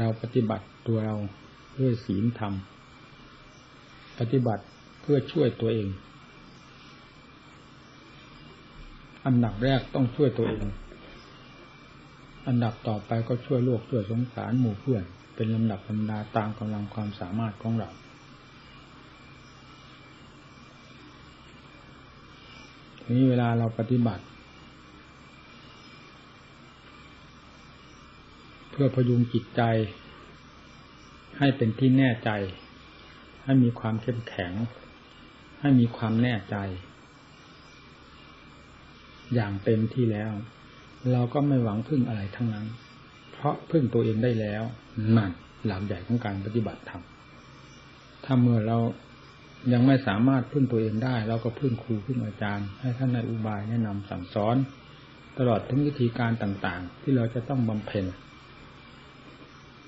เราปฏิบัติตัวเราด้วยศีลธรรม ปฏิบัติเพื่อช่วยตัวเอง อันดับแรกต้องช่วยตัวเอง อันดับต่อไปก็ช่วยโลกช่วยสงสารหมู่เพื่อน เป็นลำดับลำดาตามกำลังความสามารถของเราทีนี้เวลาเราปฏิบัติ เพื่อพยุงจิตใจ ให้เป็นที่แน่ใจ ให้มีความเข้มแข็ง ให้มีความแน่ใจ อย่างเต็มที่แล้ว เราก็ไม่หวังพึ่งอะไรทั้งนั้น เพราะพึ่งตัวเองได้แล้วนั่นหลักใหญ่ของการปฏิบัติธรรมถ้าเมื่อเรายังไม่สามารถพึ่งตัวเองได้ เราก็พึ่งครูพึ่งอาจารย์ ให้ท่านในอุบายแนะนำสั่งสอน ตลอดทั้งวิธีการต่างๆ ที่เราจะต้องบำเพ็ญ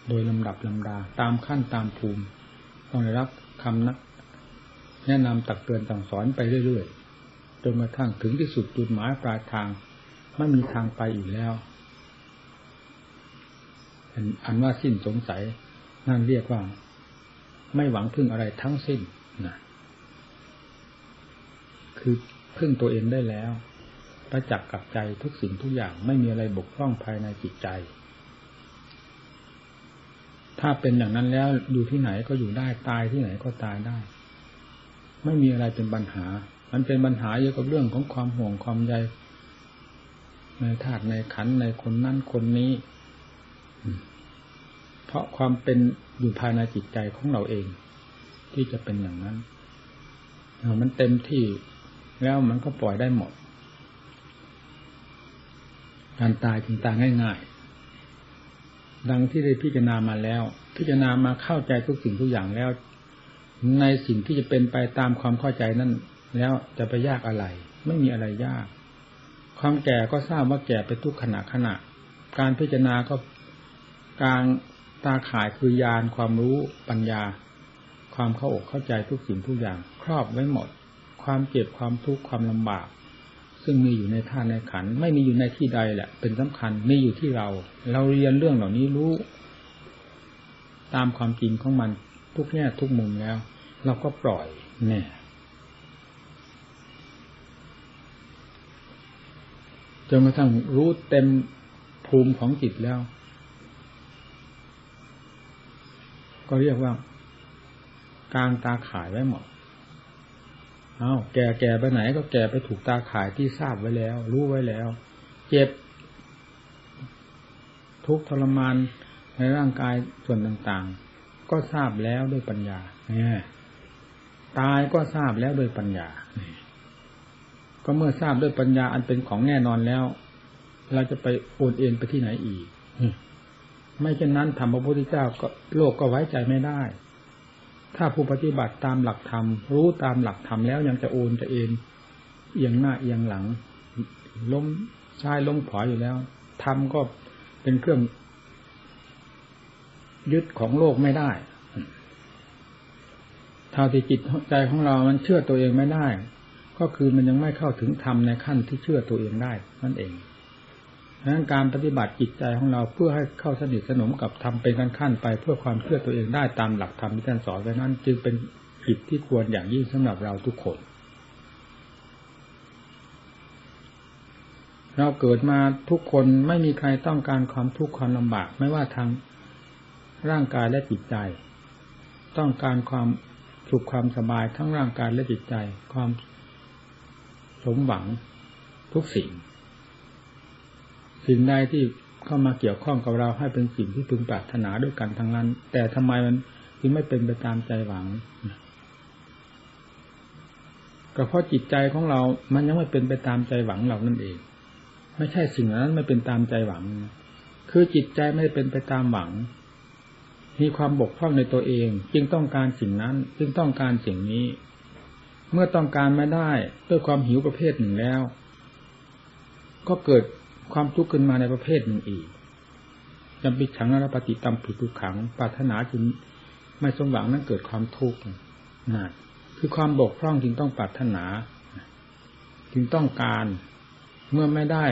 โดยลำดับลำดาตามขั้นตามภูมิต้องได้รับคำนะแนะนำตักเตือนสั่งสอนไปเรื่อยๆจนกระทั่งถึงที่สุดจุดหมายปลายทางไม่มีทางไปอีกแล้วอันว่าสิ้นสงสัยนั่นเรียกว่า ไม่หวังพึ่งอะไรทั้งสิ้นนะคือพึ่งตัวเองได้แล้วประจักษ์กับใจทุกสิ่งทุกอย่างไม่มีอะไรบกพร่องภายในจิตใจ ถ้าเป็นอย่างนั้นแล้วอยู่ที่ไหนก็อยู่ได้ตายที่ไหนก็ตายได้ ไม่มีอะไรเป็นปัญหา มันเป็นปัญหาเกี่ยวกับเรื่องของความห่วงความใยในธาตุในขันในคนนั่นคนนี้ เพราะความเป็นอยู่ภายในจิตใจของเราเอง ที่จะเป็นอย่างนั้นมันเต็มที่แล้วมันก็ปล่อยได้หมดการตายจึงตายง่าย ๆ ดังที่ได้พิจารณามาแล้ว พิจารณามาเข้าใจทุกสิ่งทุกอย่างแล้ว ในสิ่งที่จะเป็นไปตามความเข้าใจนั้นแล้วจะไปยากอะไร ไม่มีอะไรยาก ความแก่ก็ทราบว่าแก่ไปทุกขณะขณะ การพิจารณาก็กลารตาข่ายคือยานความรู้ปัญญา ความเข้าอกเข้าใจทุกสิ่งทุกอย่าง ครอบไว้หมด ความเจ็บความทุกข์ความลำบาก ซึ่งมีอยู่ในท่าในขัน ไม่มีอยู่ในที่ใดแหละ เป็นสำคัญมีอยู่ที่เรา เราเรียนเรื่องเหล่านี้รู้ ตามความจริงของมันทุกแง่ทุกมุมแล้ว เราก็ปล่อยเนี่ยจนกระทั่งรู้เต็มภูมิของจิตแล้ว ก็เรียกว่ากลางตาขายไว้หมด เอาแก่แก่ไปไหนก็แก่ไปถูกตาขายที่ทราบไว้แล้ว รู้ไว้แล้ว เจ็บ ทุกทรมานในร่างกายส่วนต่างๆ ก็ทราบแล้วด้วยปัญญานี่ตายก็ทราบแล้วด้วยปัญญาก็เมื่อทราบด้วยปัญญาอันเป็นของแน่นอนแล้ว เราจะไปโอนเอ็นไปที่ไหนอีกไม่เช่นนั้นธรรมพระพุทธเจ้าก็โลกก็ไว้ใจไม่ได้ ถ้าผู้ปฏิบัติตามหลักธรรม รู้ตามหลักธรรมแล้วยังจะโอนจะเอ็นเอียงหน้าเอียงหลัง ล้มซ้ายล้มขวาอยู่แล้วธรรมก็เป็นเครื่อง ยึดของโลกไม่ได้เท่าที่จิตใจของเรา มันเชื่อตัวเองไม่ได้ ก็คือมันยังไม่เข้าถึงธรรมในขั้นที่เชื่อตัวเองได้นั่นเอง ดังนั้นการปฏิบัติจิตใจของเราเพื่อให้เข้าสนิทสนมกับธรรมเป็นขั้นไป เพื่อความเชื่อตัวเองได้ตามหลักธรรมที่ท่านสอนไว้นั้น จึงเป็นกิจที่ควรอย่างยิ่งสำหรับเราทุกคน เราเกิดมาทุกคนไม่มีใครต้องการความทุกข์ความลำบาก ไม่ว่าทางร่างกายและจิตใจ ต้องการความสุขความสบายทั้งร่างกายและจิตใจ ความสมหวังทุกสิ่ง สิ่งใดที่เข้ามาเกี่ยวข้องกับเราให้เป็นสิ่งที่พึงปรารถนาด้วยกันทั้งนั้น แต่ทำไมมันจึงไม่เป็นไปตามใจหวังก็เพราะจิตใจของเรา มันยังไม่เป็นไปตามใจหวังเรานั่นเอง ไม่ใช่สิ่งนั้นไม่เป็นตามใจหวัง คือจิตใจไม่เป็นไปตามหวัง มีความบกพร่องในตัวเอง จึงต้องการสิ่งนั้น จึงต้องการสิ่งนี้ เมื่อต้องการไม่ได้ด้วยความหิวประเภทหนึ่งแล้ว ก็เกิด ความทุกข์ขึ้นมาในประเภทหนึ่งอีกจำปิดฉังนรปฏิตามผิดทุกขังปรารถนาจึงไม่สมหวังนั้นเกิดความทุกข์นะคือความบกพร่องจึงต้องปรารถนา จึงต้องการเมื่อไม่ได้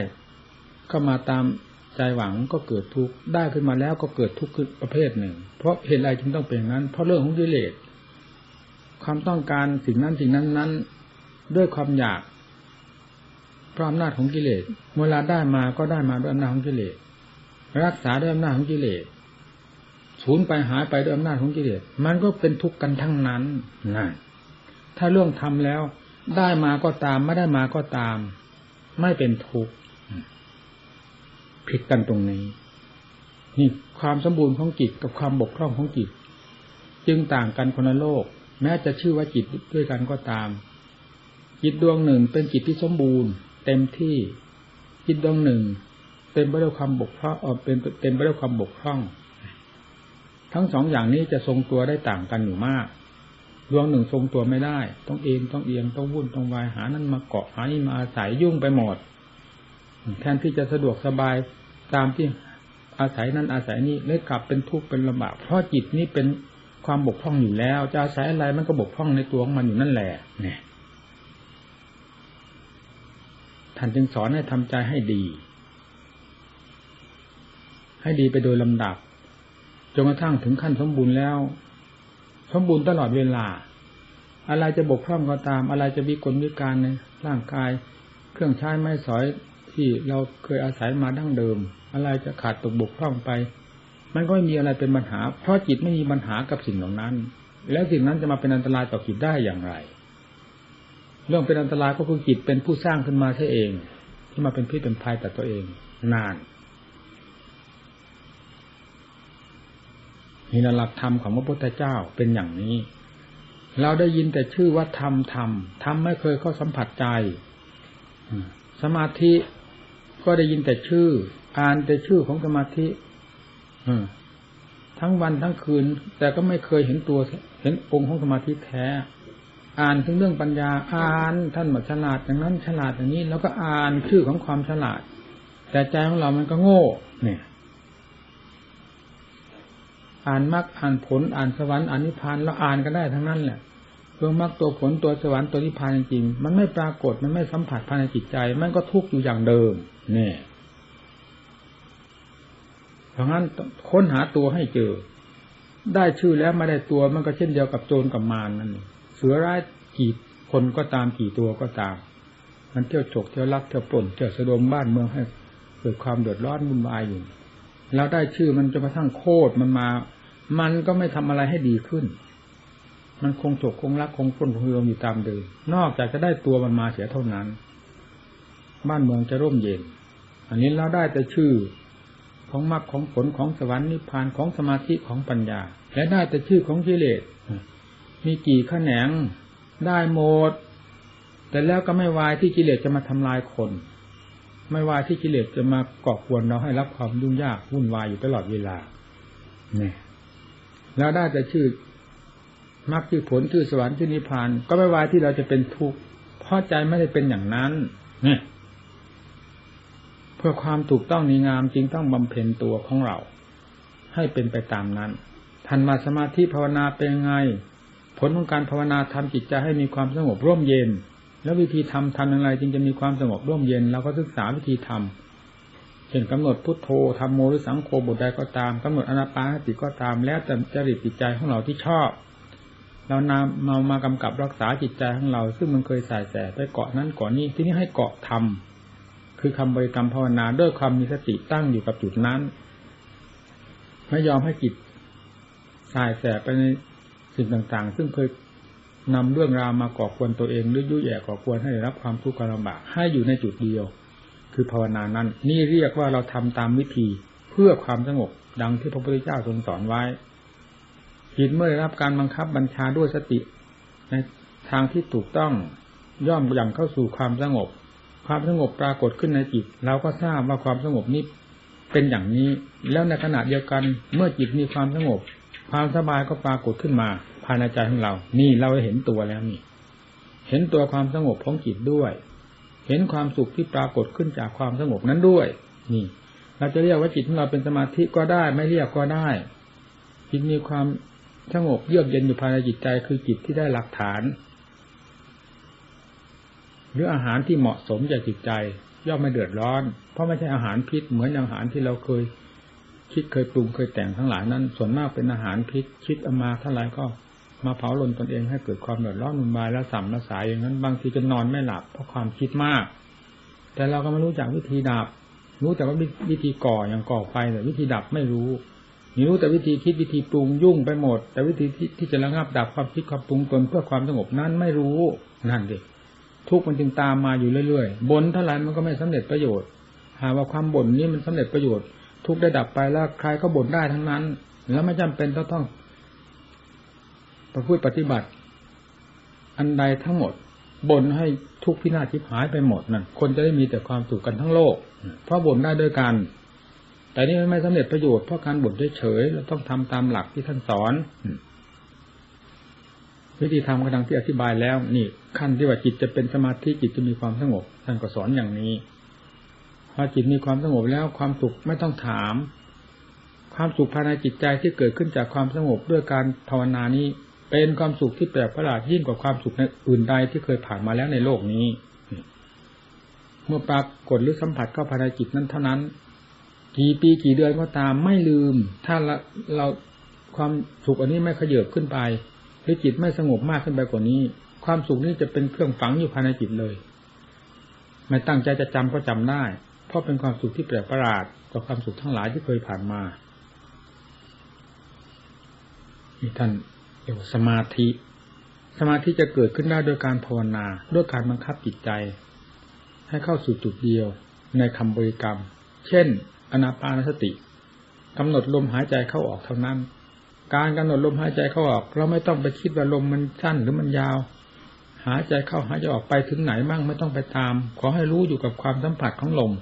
ก็มาตามใจหวังก็เกิดทุกข์ได้ขึ้นมาแล้วก็เกิดทุกข์ประเภทหนึ่ง เพราะเหตุอะไรจึงต้องเป็นนั้น เพราะเรื่องของกิเลสความต้องการสิ่งนั้นสิ่งนั้นนั้น ด้วยความอยาก เพราะอำนาจของกิเลสเวลาได้มาก็ได้มาด้วยอำนาจของกิเลสรักษาด้วยอำนาจของกิเลสสูญไปหายไปด้วยอำนาจของกิเลสมันก็เป็นทุกข์กันทั้งนั้นนะถ้าเรื่องทำแล้ว ได้มาก็ตามไม่ได้มาก็ตาม ไม่เป็นทุกข์ผิดกันตรงนี้ นี่ความสมบูรณ์ของจิตกับความบกพร่องของจิต จึงต่างกันคนละโลก แม้จะชื่อว่าจิตด้วยกันก็ตาม จิตดวงหนึ่งเป็นจิตที่สมบูรณ์ เต็มที่จิตดวงหนึ่งเป็นไปด้วยความบกพร่องเป็นเต็มไปด้วยความบกพร่อง ทั้งสองอย่างนี้จะทรงตัวได้ต่างกันอยู่มากดวงหนึ่งทรงตัวไม่ได้ ต้องเองต้องเอียงต้องวุ่นต้องวายหานั้นมาเกาะหานี่มาอาศัยยุ่งไปหมดแทนที่จะสะดวกสบายตามที่อาศัยนั้นอาศัยนี้เลยกลับเป็นทุกข์เป็นลำบากเพราะจิตนี้เป็นความบกพร่องอยู่แล้ว จะอาศัยอะไรมันก็บกพร่องในตัวของมันอยู่นั่นแหละเนี่ย ท่านจึงสอนให้ทำใจให้ดี ให้ดีไปโดยลำดับจนกระทั่งถึงขั้นสมบูรณ์แล้ว สมบูรณ์ตลอดเวลา อะไรจะบกพร่องก็ตาม อะไรจะมีกลวิการในร่างกาย เครื่องใช้ไม้สอยที่เราเคยอาศัยมาดั้งเดิม อะไรจะขาดตกบกพร่องไป มันก็ไม่มีอะไรเป็นปัญหา เพราะจิตไม่มีปัญหากับสิ่งเหล่านั้น แล้วสิ่งนั้นจะมาเป็นอันตรายต่อจิตได้อย่างไร เรื่องเป็นอันตรายก็คือจิตเป็นผู้สร้างขึ้นมาใช่เอง ที่มาเป็นพิษเป็นภัยต่อตัวเอง นานนี่หลักธรรมของพระพุทธเจ้าเป็นอย่างนี้ เราได้ยินแต่ชื่อว่าธรรมธรรมธรรมไม่เคยเข้าสัมผัสใจสมาธิก็ได้ยินแต่ชื่อ อ่านแต่ชื่อของสมาธิทั้งวันทั้งคืน แต่ก็ไม่เคยเห็นตัวเห็นองค์ของสมาธิแท้ อ่านถึงเรื่องปัญญาอ่านท่านบอกฉลาดอย่างนั้นฉลาดอย่างนี้ แล้วก็อ่านชื่อของความฉลาด แต่ใจของเรามันก็โง่ เนี่ย อ่านมรรคอ่านผลอ่านสวรรค์อ่านนิพพานแล้วอ่านก็ได้ทั้งนั้นแหละตัวมรรคตัวผลตัวสวรรค์ตัวนิพพานจริงมันไม่ปรากฏมันไม่สัมผัสภายในจิตใจ มันก็ทุกข์อยู่อย่างเดิมเนี่ยเพราะงั้นค้นหาตัวให้เจอ ได้ชื่อแล้วไม่ได้ตัวมันก็เช่นเดียวกับโจรกับมารนั่นเเสือร้ายกี่คนก็ตามกี่ตัวก็ตาม มันเที่ยวฉกเที่ยวลักเที่ยวปล้นเที่ยวสะดมบ้านเมืองให้เกิดความเดือดร้อนวุ่นวายอยู่แล้วได้ชื่อมันจะมาทั้งโคตรมันมา มันก็ไม่ทำอะไรให้ดีขึ้น มันคงจกคงรักคงพ้นคงรวมอยู่ตามเดิมนอกจากจะได้ตัวมันมาเสียเท่านั้น บ้านเมืองจะร่มเย็น อันนี้เราได้แต่ชื่อของมรรคของผลของสวรรค์นิพพานของสมาธิของปัญญา และได้แต่ชื่อของกิเลส มีกี่ขแขนงได้หมด แต่แล้วก็ไม่วายที่กิเลสจะมาทำลายคน ไม่วายที่กิเลสจะมาก่อกวนเราให้รับความยุ่งยากวุ่นวายอยู่ตลอดเวลาเนี่ยแล้วได้แต่ชื่อมรรคที่ผลคือสวรรค์ที่อนิพพาน ก็ไม่วายที่เราจะเป็นทุกข์เพราะใจไม่ได้เป็นอย่างนั้นนี่เพื่อความถูกต้องนีงามจริงต้องบำเพ็ญตัวของเรา ให้เป็นไปตามนั้นทันมาสมาธิภาวนาเป็นไง ผลของการภาวนาทำจิตใจให้มีความสงบร่มเย็น แล้ววิธีทำทำอย่างไรจึงจะมีความสงบร่มเย็นเราก็ศึกษาวิธีทำเช่นกำหนดพุทโธทำโมหรือสังโฆบทใดก็ตามกำหนดอนาปานสติก็ตาม แล้วแต่จริตจิตใจของเราที่ชอบ เรานำเมามากำกับรักษาจิตใจของเรา ซึ่งมันเคยสายแสไปเกาะนั้นเกาะนี้ที่นี้ให้เกาะทำคือคำบริกรรมภาวนาด้วยความมีสติตั้งอยู่กับจุดนั้นไม่ยอมให้จิตสายแสไปใน สิ่งต่างๆ ซึ่งเคยนำเรื่องราวมาก่อควรตัวเองหรือยุ่ยแย่ก่อควรให้ได้รับความทุกข์ลำบากให้อยู่ในจุดเดียว คือภาวนานั้น นี่เรียกว่าเราทำตามวิธีเพื่อความสงบดังที่พระพุทธเจ้าทรงสอนไว้จิตเมื่อได้รับการบังคับบัญชาด้วยสติ ในทางที่ถูกต้องย่อมย่งเข้าสู่ความสงบ ความสงบปรากฏขึ้นในจิต เราก็ทราบว่าความสงบนี้เป็นอย่างนี้ แล้วในขณะเดียวกันเมื่อจิตมีความสงบ ความสบายก็ปรากฏขึ้นมาภายในใจของเรา นี่เราเห็นตัวแล้วนี่ เห็นตัวความสงบของจิตด้วย เห็นความสุขที่ปรากฏขึ้นจากความสงบนั้นด้วย นี่ เราจะเรียกว่าจิตของเราเป็นสมาธิก็ได้ ไม่เรียกก็ได้ จิตมีความสงบเยือกเย็นอยู่ภายในจิตใจคือจิตที่ได้หลักฐาน หรืออาหารที่เหมาะสมจากจิตใจ ย่อมไม่เดือดร้อน เพราะไม่ใช่อาหารพิษเหมือนอาหารที่เราเคย คิดเคยปรุงเคยแต่งทั้งหลายนั้น ส่วนมากเป็นอาหารพิษคิดเอามาเท่าไรก็มาเผาลนตนเองให้เกิดความเดือดร้อนมุนบายและสัมละสายอย่างนั้น บางทีจะนอนไม่หลับเพราะความคิดมาก แต่เราก็ไม่รู้จักวิธีดับ รู้แต่ว่าวิธีก่ออย่างก่อไฟแต่วิธีดับไม่รู้มีรู้แต่วิธีคิดวิธีปรุงยุ่งไปหมด แต่วิธีที่จะระงับดับความคิดความปรุงตนเพื่อความสงบนั้นไม่รู้นั่นเด็กทุกมันจึงตามมาอยู่เรื่อยๆบนเท่าไรมันก็ไม่สำเร็จประโยชน์ หากว่าความบ่นนี้มันสำเร็จประโยชน์ ทุกได้ดับไปแล้วใครก็บ่นได้ทั้งนั้น แล้วไม่จำเป็นต้องต้องประพฤติปฏิบัติ อันใดทั้งหมดบ่นให้ทุกพินาศทิพหายไปหมดนั่นคนจะได้มีแต่ความสุขกันทั้งโลก เพราะบ่นได้ด้วยกัน แต่นี่ไม่สำเร็จประโยชน์เพราะการบ่นเฉยๆเราต้องทำตามหลักที่ท่านสอนวิธีทำกระดังที่อธิบายแล้ว นี่ขั้นที่ว่าจิตจะเป็นสมาธิจิตจะมีความสงบท่านก็สอนอย่างนี้ พอจิตมีความสงบแล้วความสุขไม่ต้องถาม ความสุขภายในจิตใจที่เกิดขึ้นจากความสงบด้วยการภาวนานี้ เป็นความสุขที่แปลกประหลาดยิ่งกว่าความสุขในอื่นใดที่เคยผ่านมาแล้วในโลกนี้ เมื่อปรากฏหรือสัมผัสเข้าภายในจิตนั้นเท่านั้น กี่ปีกี่เดือนก็ตามไม่ลืม ถ้าเราความสุขอันนี้ไม่ขยืบขึ้นไปหรือจิตไม่สงบมากขึ้นไปกว่านี้ ความสุขนี้จะเป็นเครื่องฝังอยู่ภายในจิตเลย ไม่ตั้งใจจะจำก็จำได้ เพราะเป็นความสุขที่แปลกประหลาดกว่าความสุขทั้งหลายที่เคยผ่านมามีท่านเรียกว่าสมาธิ สมาธิจะเกิดขึ้นได้โดยการภาวนาด้วยการบังคับจิตใจ ให้เข้าสู่จุดเดียวในคำบริกรรม เช่น อนาปานสติกำหนดลมหายใจเข้าออกเท่านั้น การกำหนดลมหายใจเข้าออก เราไม่ต้องไปคิดว่าลมมันสั้นหรือมันยาว หายใจเข้าหายใจออกไปถึงไหนมั่งไม่ต้องไปตาม ขอให้รู้อยู่กับความสัมผัสของลม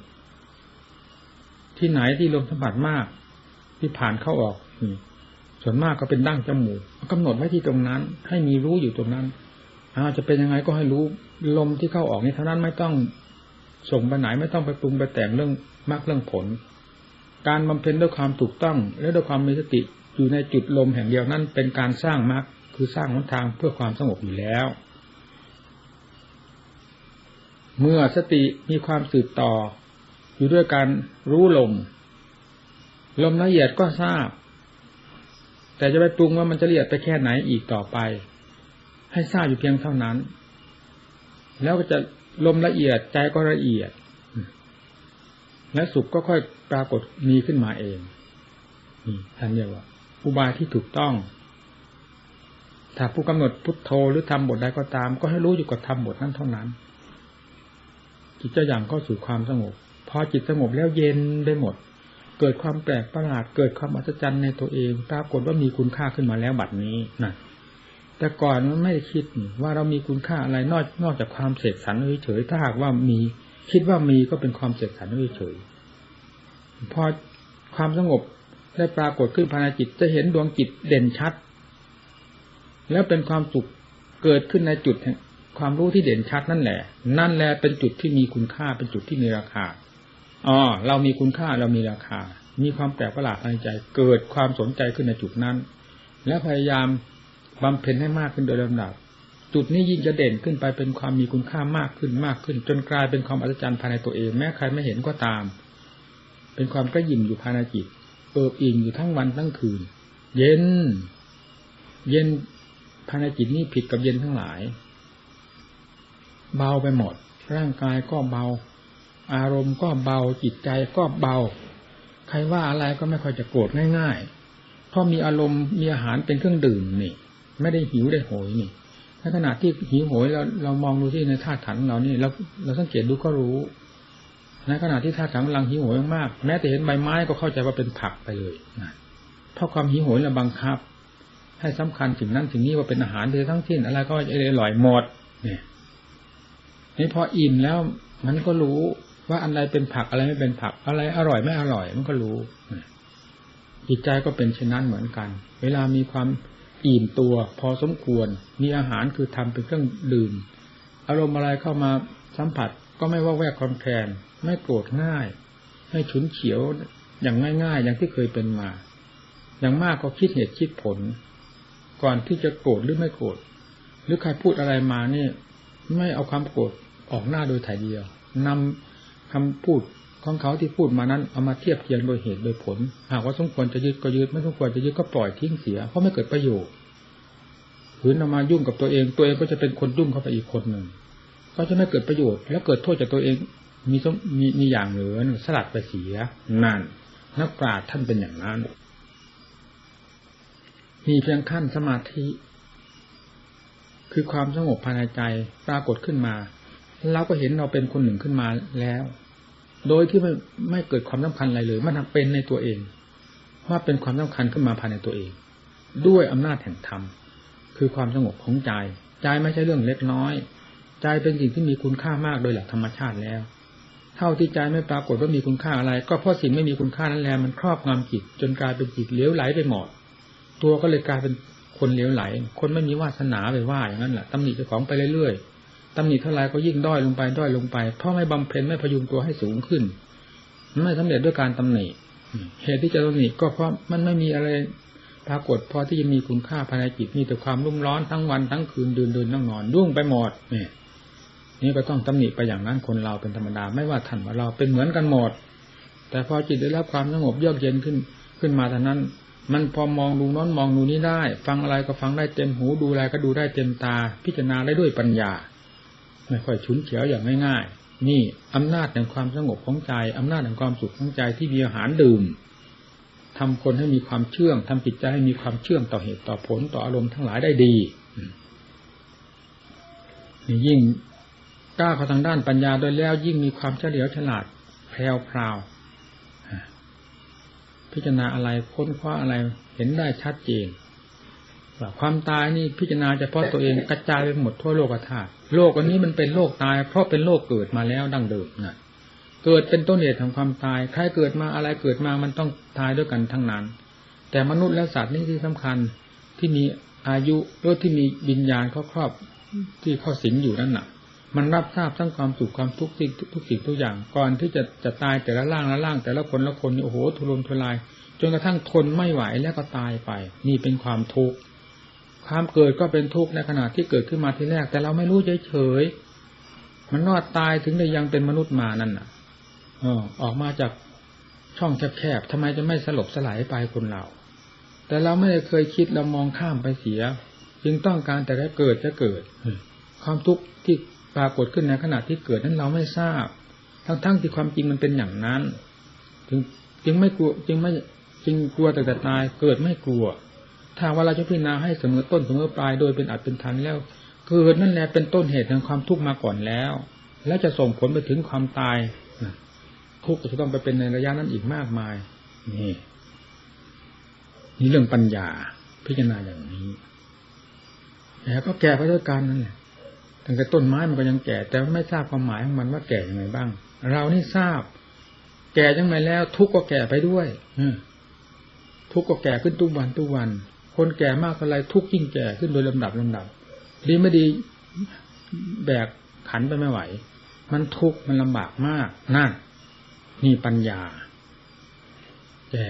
ที่ไหนที่ลมสัมผัสมาก ที่ผ่านเข้าออกนี่ส่วนมากก็เป็นดั้งจมูกกำหนดไว้ที่ตรงนั้น ให้มีรู้อยู่ตรงนั้นอาจะเป็นยังไงก็ให้รู้ลมที่เข้าออกนี้เท่านั้นไม่ต้องส่งไปไหนไม่ต้องไปปรุงไปแต่งเรื่องมากเรื่องผล การบำเพ็ญด้วยความถูกต้อง และด้วยความมีสติอยู่ในจุดลมแห่งเดียวนั้น เป็นการสร้างมรรคคือสร้างหนทางเพื่อความสงบอยู่แล้ว เมื่อสติมีความสืบต่อ อยู่ด้วยการรู้ลม ลมละเอียดก็ทราบ แต่จะไปปรุงว่ามันจะละเอียดไปแค่ไหนอีกต่อไป ให้ทราบอยู่เพียงเท่านั้น แล้วก็จะลมละเอียดใจก็ละเอียด และสุขก็ค่อยปรากฏมีขึ้นมาเองนี่ท่านเรียกว่าอุบายที่ถูกต้อง ถ้าผู้กำหนดพุทโธหรือทำบทใดก็ตาม ก็ให้รู้อยู่กับทำบทนั้นเท่านั้นจิตจะอย่างก็สู่ความสงบ พอจิตสงบแล้วเย็นได้หมด เกิดความแปลกประหลาด เกิดความอัศจรรย์ในตัวเองปรากฏว่ามีคุณค่าขึ้นมาแล้วบัดนี้นะแต่ก่อนมันไม่ได้คิดว่าเรามีคุณค่าอะไรนอกนอกจากความเสกสรรเฉยๆถ้าหากว่ามี คิดว่ามีก็เป็นความเสกสรรเฉยพอความสงบได้ปรากฏขึ้นภายในจิตจะเห็นดวงจิตเด่นชัด แล้วเป็นความสุขเกิดขึ้นในจุดความรู้ที่เด่นชัดนั่นแหละ นั่นแหละเป็นจุดที่มีคุณค่าเป็นจุดที่มีราคา อ๋อเรามีคุณค่าเรามีราคา มีความแปลกประหลาดในใจ เกิดความสนใจขึ้นในจุดนั้น และพยายามบำเพ็ญให้มากขึ้นโดยลำดับ จุดนี้ยิ่งจะเด่นขึ้นไปเป็นความมีคุณค่ามากขึ้นมากขึ้น จนกลายเป็นความอัศจรรย์ภายในตัวเอง แม้ใครไม่เห็นก็ตาม เป็นความกระยิมอยู่ภายในจิตเอิบอิ่งอยู่ทั้งวันทั้งคืน เย็น เย็นภายในจิตนี้ผิดกับเย็นทั้งหลาย เบาไปหมด ร่างกายก็เบา อารมณ์ก็เบาจิตใจก็เบา ใครว่าอะไรก็ไม่ค่อยจะโกรธง่ายๆเพราะมีอารมณ์มีอาหารเป็นเครื่องดื่มนี่ ไม่ได้หิวได้โหยนี่ในขณะที่หิวโหยเราเรามองดูที่ในธาตุขันเรานี่เราเราสังเกตดูก็รู้ในขณะที่ธาตุขันกำลังหิวโหยมากแม้แต่เห็นใบไม้ก็เข้าใจว่าเป็นผักไปเลยนะเพราะความหิวโหยเราบังคับ ให้สำคัญถึงนั้นถึงนี้ว่าเป็นอาหารโดยทั้งสิ้นอะไรก็อร่อยหมดเนี่ยนี่พออิ่มแล้วมันก็รู้ ว่าอะไรเป็นผักอะไรไม่เป็นผักอะไรอร่อยไม่อร่อยมันก็รู้จิตใจก็เป็นเช่นนั้นเหมือนกัน เวลามีความอิ่มตัว พอสมควร มีอาหารคือทำเป็นเครื่องดื่ม อารมณ์อะไรเข้ามาสัมผัสก็ไม่ว่าแวกความแคลนไม่โกรธง่าย ไม่ฉุนเฉียวอย่างง่ายๆ อย่างที่เคยเป็นมา อย่างมากก็คิดเหตุคิดผล ก่อนที่จะโกรธหรือไม่โกรธหรือใครพูดอะไรมานี่ ไม่เอาความโกรธออกหน้าโดยถ่ายเดียวนำ คำพูดของเขาที่พูดมานั้นเอามาเทียบเทียงโดยเหตุโดยผล หากว่าสมควรจะยึดก็ยึดไม่สมควรจะยึดก็ปล่อยทิ้งเสียเพราะไม่เกิดประโยชน์หืนเอามายุ่งกับตัวเองตัวเองก็จะเป็นคนยุ่งเข้าไปอีกคนหนึ่งก็จะไม่เกิดประโยชน์ แล้วเกิดโทษจากตัวเองมีมีมีอย่างเหลือสลัดไปเสียนั่นนักปราชญ์ท่านเป็นอย่างนั้นมีเพียงขั้นสมาธิ คือความสงบภายในใจปรากฏขึ้นมา เราก็เห็นเราเป็นคนหนึ่งขึ้นมาแล้ว โดยที่ไม่ไม่เกิดความสำคัญอะไรเลย มันเป็นในตัวเอง ว่าเป็นความสำคัญขึ้นมาภายในตัวเอง ด้วยอำนาจแห่งธรรมคือความสงบของใจ ใจไม่ใช่เรื่องเล็กน้อย ใจเป็นสิ่งที่มีคุณค่ามากโดยหลักธรรมชาติแล้ว เท่าที่ใจไม่ปรากฏว่ามีคุณค่าอะไร ก็เพราะสิ่งไม่มีคุณค่านั้นแหละมันครอบงำจิต จนกลายเป็นจิตเลี้ยวไหลไปหมดตัวก็เลยกลายเป็นคนเลี้ยวไหล คนไม่มีวาสนาไปว่าอย่างนั้นแหละตำหนิเจ้าของไปเรื่อยๆ ตำหนิเท่าไรก็ยิ่งด้อยลงไปด้อยลงไป เพราะไม่บำเพ็ญไม่พยุงตัวให้สูงขึ้น ไม่สำเร็จด้วยการตำหนิเหตุที่จะตำหนิก็เพราะมันไม่มีอะไรปรากฏพอที่จะมีคุณค่าภายในจิตมีแต่ความรุ่มร้อนทั้งวันทั้งคืนเดินเดินนั่งนอนรุ่งไปหมดเนี่ยนี่ก็ต้องตำหนิไปอย่างนั้นคนเราเป็นธรรมดาไม่ว่าท่านว่าเราเป็นเหมือนกันหมด แต่พอจิตได้รับความสงบเยือกเย็นขึ้นขึ้นมาเท่านั้น มันพอมองดูน้อนมองดูนี้ได้ ฟังอะไรก็ฟังได้เต็มหูดูอะไรก็ดูได้เต็มตา พิจารณาได้ด้วยปัญญา ไม่ค่อยฉุนเฉียวอย่างง่ายๆ นี่อำนาจแห่งความสงบของใจอำนาจแห่งความสุขของใจที่มีอาหารดื่มทำคนให้มีความเชื่องทำจิตใจให้มีความเชื่องต่อเหตุต่อผลต่ออารมณ์ทั้งหลายได้ดีนี่ยิ่งกล้าเข้าทางด้านปัญญาโดยแล้ว ยิ่งมีความเฉลียวฉลาดแพรวพราวพิจารณาอะไรค้นคว้าอะไรเห็นได้ชัดเจน ความตายนี่พิจารณาเฉพาะตัวเองกระจายไปหมดทั่วโลกธาตุโลกอันนี้มันเป็นโลกตาย เพราะเป็นโลกเกิดมาแล้วดั้งเดิมนะเกิดเป็นต้นเหตุของความตายใครเกิดมาอะไรเกิดมามันต้องตายด้วยกันทั้งนั้น แต่มนุษย์และสัตว์นี่ที่สำคัญที่มีอายุหรือที่มีวิญญาณเขาครอบที่เข้าสิงอยู่นั่นน่ะ มันรับทราบทั้งความสุขความทุกข์สิ่งทุกสิ่งทุกอย่าง ก่อนที่จะจะตายแต่ละร่างละร่าง แต่ละคนละคนโอ้โหทุรนทุราย จนกระทั่งทนไม่ไหวแล้วก็ตายไป นี่เป็นความทุกข์ ความเกิดก็เป็นทุกข์ในขณะที่เกิดขึ้นมาทีแรก แต่เราไม่รู้เฉยๆมันนอดตายถึงได้ยังเป็นมนุษย์มานั่นน่ะออออกมาจากช่องแคบๆทำไมจะไม่สลบสลายไปคนเรา แต่เราไม่ได้เคยคิดเรามองข้ามไปเสีย จึงต้องการแต่จะเกิดจะเกิดความทุกข์ที่ปรากฏขึ้นในขณะที่เกิดนั้นเราไม่ทราบ ทั้งๆที่ความจริงมันเป็นอย่างนั้น จึงจึงไม่กลัวจึงไม่จึงกลัวแต่แต่ตายเกิดไม่กลัว ถ้าว่าเราจะพิจารณาให้เสมอต้นเสมอปลายโดยเป็นอัดเป็นทันแล้วเกิดนั่นแหละเป็นต้นเหตุแห่งความทุกข์มาก่อนแล้ว และจะส่งผลไปถึงความตายทุกข์จะต้องไปเป็นในระยะนั้นอีกมากมาย นี่ นี่เรื่องปัญญา พิจารณาอย่างนี้แล้วก็แก่ไปด้วยกันนั่นแหละตั้งแต่ต้นไม้มันก็ยังแก่ แต่ไม่ทราบความหมายของมันว่าแก่ยังไงบ้าง เรานี่ทราบ แก่ยังไงแล้ว ทุกข์ก็แก่ไปด้วยทุกข์ก็แก่ขึ้นทุกวันทุกวัน คนแก่มากเท่าไรทุกข์ยิ่งแก่ขึ้นโดยลำดับลำดับ ดีไม่ดีแบกขันไปไม่ไหว มันทุกข์มันลำบากมากนั่นนี่ปัญญา แก่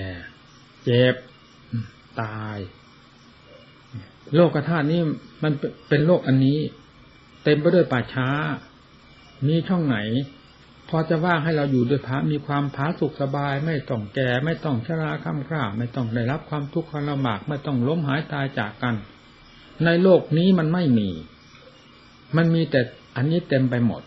เจ็บ ตาย โลกธาตุนี้มันเป็นโลกอันนี้ เต็มไปด้วยป่าช้า มีช่องไหน พอจะว่างให้เราอยู่ด้วยพระมีความผาสุกสบาย ไม่ต้องแก่ไม่ต้องชราข้ามคร่าไม่ต้องได้รับความทุกข์ความลำบากไม่ต้องล้มหายตายจากกัน ในโลกนี้มันไม่มี มันมีแต่อันนี้เต็มไปหมด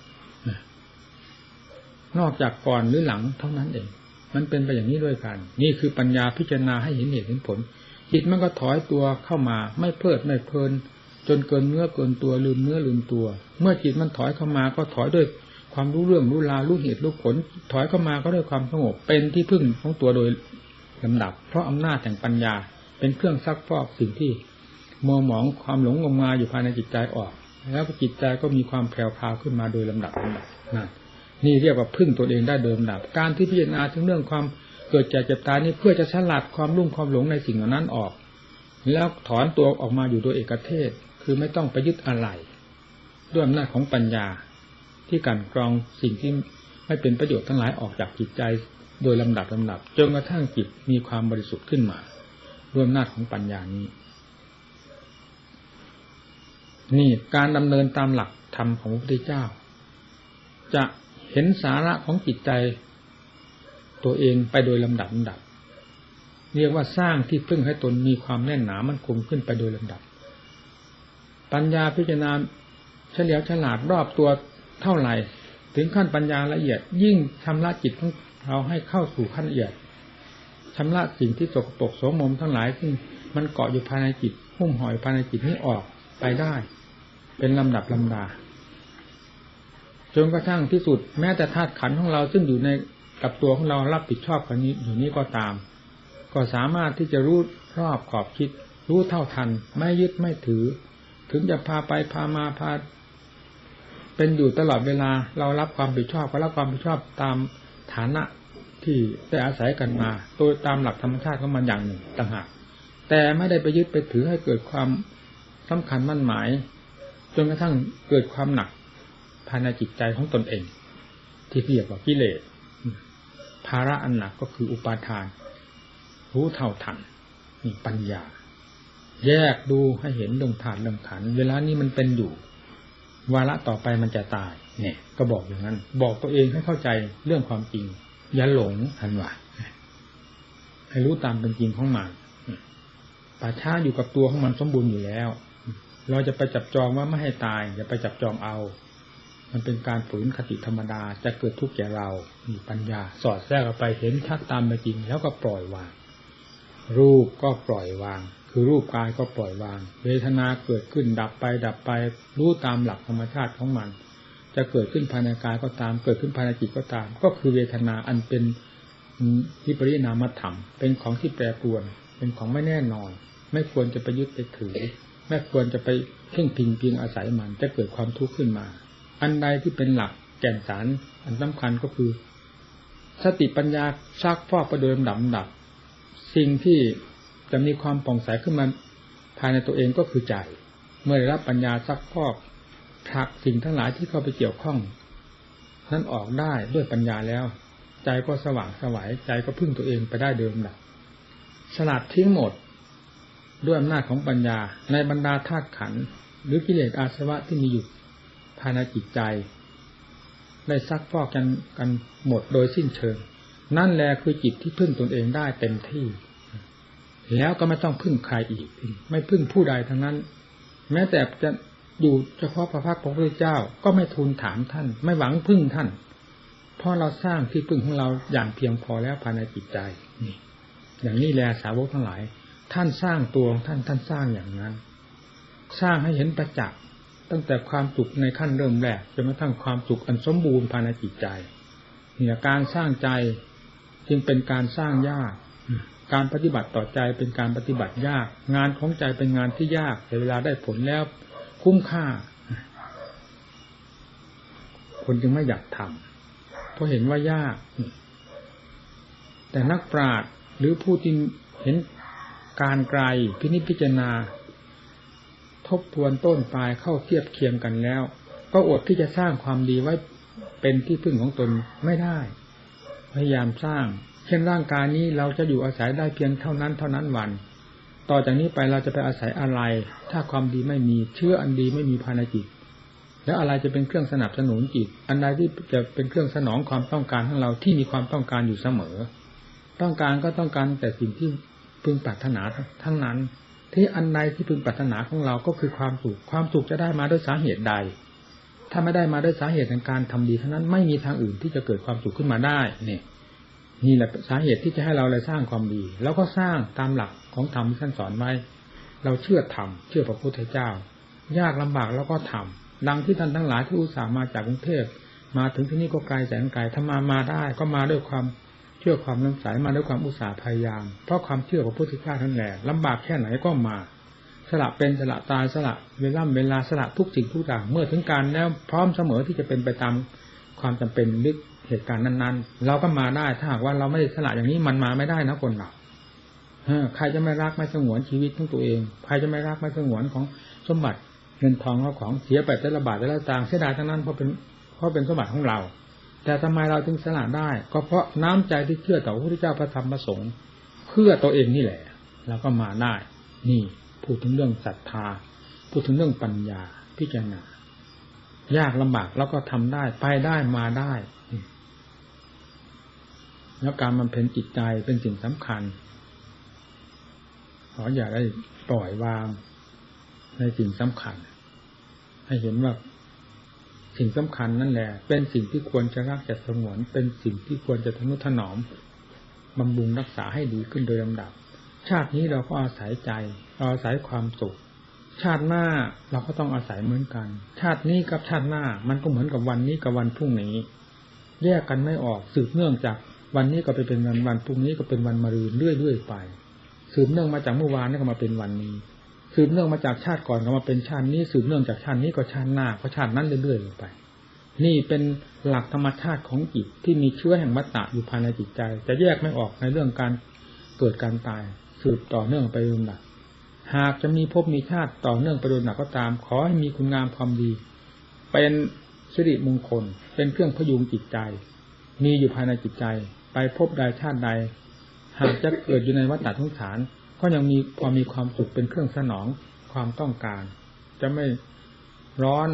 นอกจากก่อนหรือหลังเท่านั้นเอง มันเป็นไปอย่างนี้ด้วยกัน นี่คือปัญญาพิจารณาให้เห็นเหตุเห็นผล จิตมันก็ถอยตัวเข้ามา ไม่เพลิดไม่เพลินจนเกินเนื้อเกินตัวลืมเนื้อลืมตัว เมื่อจิตมันถอยเข้ามาก็ถอยด้วย ความรู้เรื่องรู้ราวรู้เหตุรู้ผล ถอยเข้ามาก็ด้วยความสงบเป็นที่พึ่งของตัวโดยลำดับ เพราะอำนาจแห่งปัญญา เป็นเครื่องซักฟอกสิ่งที่มัวหมองความหลงงมงายอยู่ภายในจิตใจออก แล้วจิตใจก็มีความแผ่วพาวขึ้นมาโดยลำดับลำดับนั่นนี่เรียกว่าพึ่งตัวเองได้โดยลำดับ การที่พิจารณาถึงเรื่องความเกิดแก่เจ็บตายนี่เพื่อจะสลัดความรุ่มความหลงในสิ่งเหล่านั้นออก แล้วถอนตัวออกมาอยู่โดยเอกเทศ คือไม่ต้องไปยึดอะไร ด้วยอำนาจของปัญญา ที่กันกรองสิ่งที่ไม่เป็นประโยชน์ทั้งหลายออกจากจิตใจโดยลำดับลำดับจนกระทั่งจิตมีความบริสุทธิ์ขึ้นมาด้วยอำนาจของปัญญานี้ นี่การดำเนินตามหลักธรรมของพระพุทธเจ้า จะเห็นสาระของจิตใจ ตัวเองไปโดยลำดับลำดับ เรียกว่าสร้างที่พึ่งให้ตนมีความแน่นหนามันคงขึ้นไปโดยลำดับ ปัญญาพิจารณาเฉลียวฉลาดรอบตัว เท่าไหร่ถึงขั้นปัญญาละเอียด ยิ่งชำระจิตของเราให้เข้าสู่ขั้นละเอียดชำระสิ่งที่ตกปกโสมมทั้งหลายที่มันเกาะอยู่ภายในจิตหุ้มห่อยภายในจิตนี้ออกไปได้ เป็นลำดับลำดาจนกระทั่งที่สุดแม้แต่ธาตุขันของเราซึ่งอยู่ในกับตัวของเรารับผิดชอบกันนี้อยู่นี้ก็ตาม ก็สามารถที่จะรู้รอบขอบคิด รู้เท่าทัน ไม่ยึดไม่ถือ ถึงจะพาไปพามาพา เป็นอยู่ตลอดเวลาเรารับความผิดชอบก็รับความผิดชอบตามฐานะที่ได้อาศัยกันมา โดยตามหลักธรรมชาติของมันอย่างหนึ่งต่างหากแต่ไม่ได้ไปยึดไปถือให้เกิดความสำคัญมั่นหมาย จนกระทั่งเกิดความหนักภายในจิตใจของตนเอง ที่เรียกว่ากิเลสภาระอันหนักก็คืออุปาทาน รู้เท่าทันมีปัญญา แยกดูให้เห็นลงฐานลงขัน เวลานี้มันเป็นอยู่ วาระต่อไปมันจะตาย เนี่ย ก็บอกอย่างนั้น บอกตัวเองให้เข้าใจเรื่องความจริง อย่าหลงทันว่าให้รู้ตามเป็นจริงของมันป่าช้าอยู่กับตัวของมันสมบูรณ์อยู่แล้ว เราจะไปจับจองว่าไม่ให้ตายอย่าไปจับจองเอา มันเป็นการฝืนคติธรรมดาจะเกิดทุกข์แก่เรามีปัญญา สอดแทรกไปเห็นชัดตามไปจริง แล้วก็ปล่อยวาง รูปก็ปล่อยวาง คือรูปกายก็ปล่อยวาง เวทนาเกิดขึ้นดับไปดับไปรู้ตามหลักธรรมชาติของมัน จะเกิดขึ้นภายในกายก็ตาม เกิดขึ้นภายในจิตก็ตาม ก็คือเวทนาอันเป็นที่ปรินามธรรม เป็นของที่แปรปรวน เป็นของไม่แน่นอน ไม่ควรจะไปยึดไปถือ ไม่ควรจะไปเพ่งพิงพิงอาศัยมัน จะเกิดความทุกข์ขึ้นมา อันใดที่เป็นหลักแก่นสารอันสำคัญก็คือ สติปัญญาซักฟอกประโดยลำดับสิ่งที่ จะมีความป่องใสขึ้นมาภายในตัวเองก็คือใจ เมื่อได้รับปัญญาซักฟอกผลักสิ่งทั้งหลายที่เข้าไปเกี่ยวข้อง นั้นออกได้ด้วยปัญญาแล้ว ใจก็สว่างสวายใจก็พึ่งตัวเองไปได้เดิมดับสลัดทิ้งหมดด้วยอำนาจของปัญญาในบรรดาธาตุขันหรือกิเลสอาสวะที่มีอยู่ภายในจิตใจ ได้ซักฟอกกันกันหมดโดยสิ้นเชิง นั่นแหละคือจิตที่พึ่งตนเองได้เต็มที่ แล้วก็ไม่ต้องพึ่งใครอีก ไม่พึ่งผู้ใดทั้งนั้น แม้แต่จะอยู่เฉพาะพระพักพระพุทธเจ้าก็ไม่ทูลถามท่าน ไม่หวังพึ่งท่าน เพราะเราสร้างที่พึ่งของเราอย่างเพียงพอแล้วภายในจิตใจนี่อย่างนี้แลสาวกทั้งหลาย ท่านสร้างตัวของท่านท่านสร้างอย่างนั้น สร้างให้เห็นประจักษ์ตั้งแต่ความสุขในขั้นเริ่มแรกจนกระทั่งความสุขอันสมบูรณ์ภายในจิตใจเนี่ยการสร้างใจจึงเป็นการสร้างยาก การปฏิบัติต่อใจเป็นการปฏิบัติยาก งานของใจเป็นงานที่ยากแต่เวลาได้ผลแล้วคุ้มค่า คนจึงไม่อยากทำเพราะเห็นว่ายาก แต่นักปราชญ์หรือผู้ที่เห็นการไกลพินิจพิจารณา ทบทวนต้นปลายเข้าเทียบเคียงกันแล้ว ก็อดที่จะสร้างความดีไว้เป็นที่พึ่งของตนไม่ได้ พยายามสร้าง ช่นร่างกายนี้เราจะอยู่อาศัยได้เพียงเท่านั้นเท่านั้นวัน ต่อจากนี้ไปเราจะไปอาศัยอะไร ถ้าความดีไม่มีเชื่ออันดีไม่มีภายในจิต แล้วอะไรจะเป็นเครื่องสนับสนุนจิต อันใดที่จะเป็นเครื่องสนองความต้องการของเราที่มีความต้องการอยู่เสมอ ต้องการก็ต้องการแต่สิ่งที่พึงปรารถนาทั้งนั้น ที่อันใดที่พึงปรารถนาของเราก็คือความสุข ความสุขจะได้มาด้วยสาเหตุใด ถ้าไม่ได้มาด้วยสาเหตุแห่งการทำดีเท่านั้นไม่มีทางอื่นที่จะเกิดความสุขขึ้นมาได้เนี่ย นี่แหละสาเหตุที่จะให้เราเลยสร้างความดี แล้วก็สร้างตามหลักของธรรมที่ท่านสอนไว้ เราเชื่อธรรมเชื่อพระพุทธเจ้า ยากลำบากแล้วก็ทำดังที่ท่านทั้งหลายที่อุตส่าห์มาจากกรุงเทพมาถึงที่นี่ก็ไกลแสนไกลถ้ามามาได้ ก็มาด้วยความเชื่อความน้ำใสมาด้วยความอุตสาห์พยายาม เพราะความเชื่อของพุทธเจ้าทั้งแหล่ลำบากแค่ไหนก็มา สละเป็นสละตายสละเวลาเวลาสละทุกสิ่งทุกอย่างเมื่อถึงการแล้วพร้อมเสมอที่จะเป็นไปตามความจำเป็นลึก เหตุการณ์นั้นๆ เราก็มาได้ถ้าหากว่าเราไม่สละอย่างนี้มันมาไม่ได้นะคนเราใครจะไม่รักไม่สงวนชีวิตของตัวเอง ใครจะไม่รักไม่สงวนของสมบัติเงินทองเราของเสียไปแต่ละบาทแต่ละต่างเสียดายทั้งนั้นเพราะเป็นเพราะเป็นสมบัติของเรา แต่ทำไมเราจึงสละได้ ก็เพราะน้ำใจที่เชื่อต่อพระพุทธเจ้าพระธรรมพระสงฆ์เพื่อตัวเองนี่แหละเราก็มาได้ นี่พูดถึงเรื่องศรัทธา พูดถึงเรื่องปัญญาพิจารณายากลำบากแล้วก็ทำได้ไปได้มาได้ แล้วการมันเพ็ญจิตใจเป็นสิ่งสำคัญ ขออย่าได้ปล่อยวางในสิ่งสำคัญ ให้เห็นว่าสิ่งสำคัญนั่นแหละ เป็นสิ่งที่ควรจะรักจะสงวน เป็นสิ่งที่ควรจะทนุถนอมบำรุงรักษาให้ดีขึ้นโดยลำดับ ชาตินี้เราก็อาศัยใจเราอาศัยความสุข ชาติหน้าเราก็ต้องอาศัยเหมือนกัน ชาตินี้กับชาติหน้ามันก็เหมือนกับวันนี้กับวันพรุ่งนี้ แยกกันไม่ออกสืบเนื่องจาก วันนี้ก็ไปเป็นวันวันพรุ่งนี้ก็เป็นวันมะรืนเรื่อยๆไป สืบเนื่องมาจากเมื่อวานนี่ก็มาเป็นวันนี้ สืบเนื่องมาจากชาติก่อนก็มาเป็นชาตินี้ สืบเนื่องจากชาตินี้ก็ชาติหน้าก็ชาตินั้นเรื่อยๆไป นี่เป็นหลักธรรมชาติของจิตที่มีเชื้อแห่งวัตตะอยู่ภายในจิตใจ จะแยกไม่ออกในเรื่องการเกิดการตาย สืบต่อเนื่องไปโดยหนักหากจะมีภพมีชาติต่อเนื่องไปโดยหนักก็ตาม ขอให้มีคุณงามความดี เป็นสิริมงคล เป็นเครื่องพยุงจิตใจ มีอยู่ภายในจิตใจ ไปพบใดชาติใด หากจะเกิดอยู่ในวัฏฏะทุกฐาน ก็ยังมีพอมีความสุขเป็นเครื่องสนองความต้องการ จะไม่ร้อน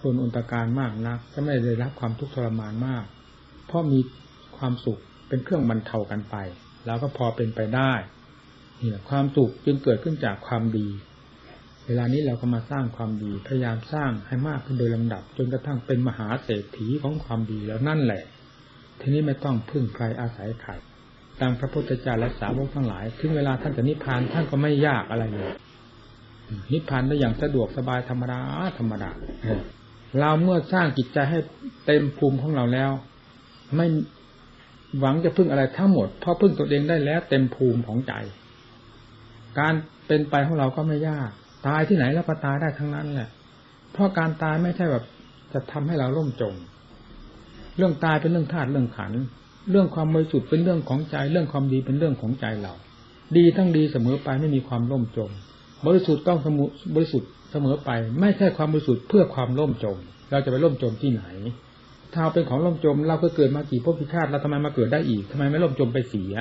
ทนอุนตการมากนัก จะไม่ได้รับความทุกข์ทรมานมาก เพราะมีความสุขเป็นเครื่องบรรเทากันไป แล้วก็พอเป็นไปได้เนี่ยความสุขจึงเกิดขึ้นจากความดี เวลานี้เราก็มาสร้างความดี พยายามสร้างให้มากขึ้นโดยลำดับ จนกระทั่งเป็นมหาเศรษฐีของความดีแล้วนั่นแหละ ทีนี้ไม่ต้องพึ่งใครอาศัยใครตามพระพุทธเจ้าและสาวกทั้งหลาย ถึงเวลาท่านจะนิพพานท่านก็ไม่ยากอะไรเลยนิพพานได้อย่างสะดวกสบายธรรมดาธรรมดาเราเมื่อสร้างจิตใจให้เต็มภูมิของเราแล้ว ไม่หวังจะพึ่งอะไรทั้งหมดเพราะพึ่งตัวเองได้แล้ว เต็มภูมิของใจ การเป็นไปของเราก็ไม่ยาก ตายที่ไหนแล้วก็ตายได้ทั้งนั้นแหละเพราะการตายไม่ใช่แบบจะทำให้เราล่มจม เรื่องตายเป็นเรื่องธาตุเรื่องขัน เรื่องความบริสุทธิ์เป็นเรื่องของใจ เรื่องความดีเป็นเรื่องของใจเรา ดีทั้งดีเสมอไปไม่มีความล่มจม บริสุทธิ์ต้องสมุบริสุทธิ์เสมอไป ไม่ใช่ความบริสุทธิ์เพื่อความล่มจม เราจะไปล่มจมที่ไหน ถ้าเป็นของล่มจม เราก็เกิดมากี่ภพกี่ชาติเราทำไมมาเกิดได้อีกทำไมไม่ล่มจมไปเสีย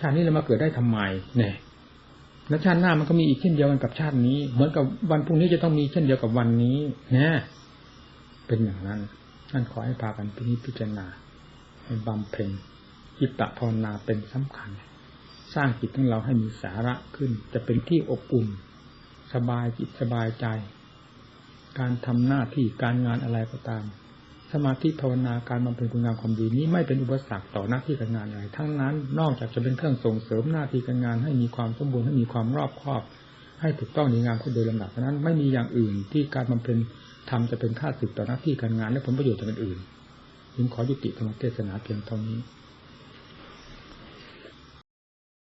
ชาตินี้เรามาเกิดได้ทำไมเนี่ยแล้วชาติหน้ามันก็มีอีกเช่นเดียวกันกับชาตินี้ เหมือนกับวันพรุ่งนี้จะต้องมีเช่นเดียวกับวันนี้เนี่ยเป็นอย่างนั้น ท่านขอให้พากันพิจารณาบำเพ็ญจิตตภาวนาเป็นสำคัญ สร้างจิตของเราให้มีสาระขึ้น จะเป็นที่อบอุ่น สบายจิตสบายใจ การทำหน้าที่การงานอะไรก็ตาม สมาธิภาวนาการบำเพ็ญคุณงามความดีนี้ไม่เป็นอุปสรรคต่อหน้าที่การงานอะไร ทั้งนั้นนอกจากจะเป็นเครื่องส่งเสริมหน้าที่การงาน ให้มีความสมบูรณ์ให้มีความรอบคอบ ให้ถูกต้องดีงามขึ้นโดยลำดับเพราะนั้นไม่มีอย่างอื่นที่การบำเพ็ญ ทำจะเป็นค่าสึกต่อหน้าที่การงานและผลประโยชน์จะเป็นอื่นจึงขอยุติธรรมเทศนาเพียงเท่านี้